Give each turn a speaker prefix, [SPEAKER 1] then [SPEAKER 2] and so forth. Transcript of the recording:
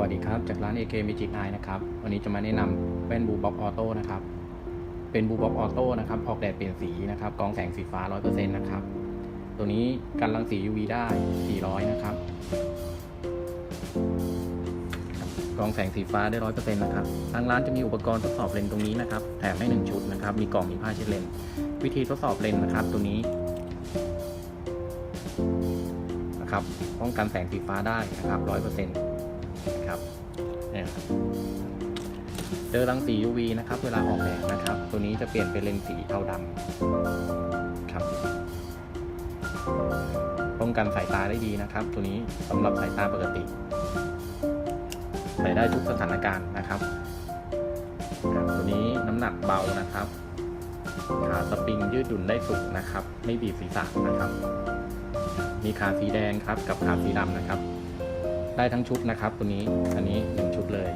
[SPEAKER 1] วัสดีครับ จากร้าน AK Magic Eye นะครับ วันนี้จะมาแนะนำแว่นบูบ็อกออโต้นะครับ เป็นบูบ็อกออโต้นะครับ ออกแดดเปลี่ยนสีนะครับ กองแสงสีฟ้า 100%นะครับ ตัวนี้กันรังสี UV ได้ 400 นะครับ กองแสงสีฟ้าได้ 100%นะครับ ทางร้านจะมีอุปกรณ์ทดสอบเลนส์ตรงนี้นะครับ แถมให้ 1 ชุดนะครับ มีกล่อง มีผ้าเช็ดเลนส์ วิธีทดสอบเลนส์นะครับ ตัวนี้นะครับ ป้องกันแสงสีฟ้าได้นะครับ 100% นะครับเนี่ยครับเจอรังสี UV นะครับ เวลาออกแดดนะครับ ตัวนี้จะเปลี่ยนเป็นเลนส์สีเทาดำครับป้องกันสายตาได้ดีนะครับ ตัวนี้สำหรับสายตาปกติ ใส่ได้ทุกสถานการณ์นะครับ ตัวนี้น้ำหนักเบานะครับขาสปริงยืดหยุ่นได้สูงนะครับ ไม่บีบศีรษะนะครับ มีขาสีแดงครับกับขาสีดำนะครับ ได้ทั้งชุดนะครับ ตัวนี้อันนี้1ชุดเลย